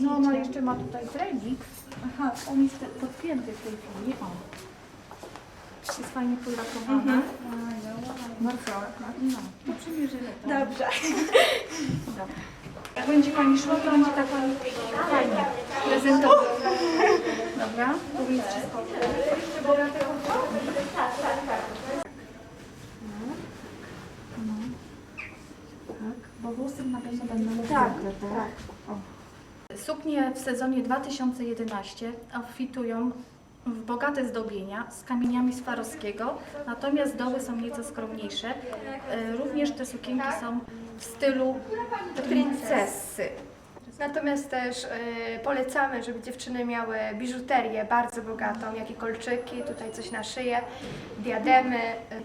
No ona jeszcze ma tutaj trening. Aha, on jest podpięty w tej chwili. O. Jest fajnie polakowana. Bardzo ładna. No, to przymierzymy to. Dobrze. Dobra. Jak będzie Pani szła, to będzie tak Pani fajnie prezentować. Dobra? Tu jest wszystko. No. Tak, bo włosy na pewno będą Tak, zwykłe, tak. O. Suknie w sezonie 2011 obfitują w bogate zdobienia z kamieniami Swarowskiego, natomiast doły są nieco skromniejsze. E, Również te sukienki są w stylu princesy. Natomiast też y, polecamy, żeby dziewczyny miały biżuterię bardzo bogatą, jak i kolczyki, tutaj coś na szyję, diademy.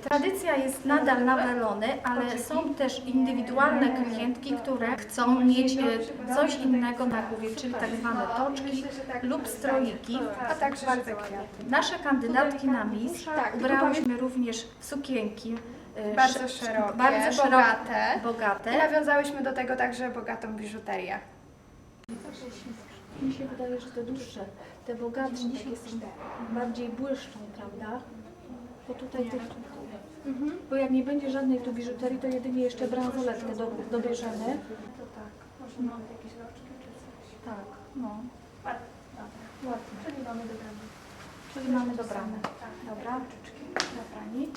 Tradycja jest nadal na welony, ale są też indywidualne klientki, które chcą mieć e, coś innego na głowie, czyli tak zwane toczki lub stroiki. A także żywe kwiaty. Nasze kandydatki na Miss Tak, ubrałyśmy również sukienki e, Bardzo sze- szerokie, bardzo szerokie, bogate. I bogate. nawiązałyśmy do tego także bogatą biżuterię. Mi się wydaje, że te dłuższe, te bogatsze takie są bardziej błyszczą, prawda? Bo tutaj tych, bo jak nie będzie żadnej tu biżuterii, to jedynie jeszcze bransoletkę do, dobierzemy. To tak, może mamy jakieś roczki czy coś. Tak, no. Ładnie. Czyli mamy dobrane. Czyli mamy dobrane. Dobra, dla Pani.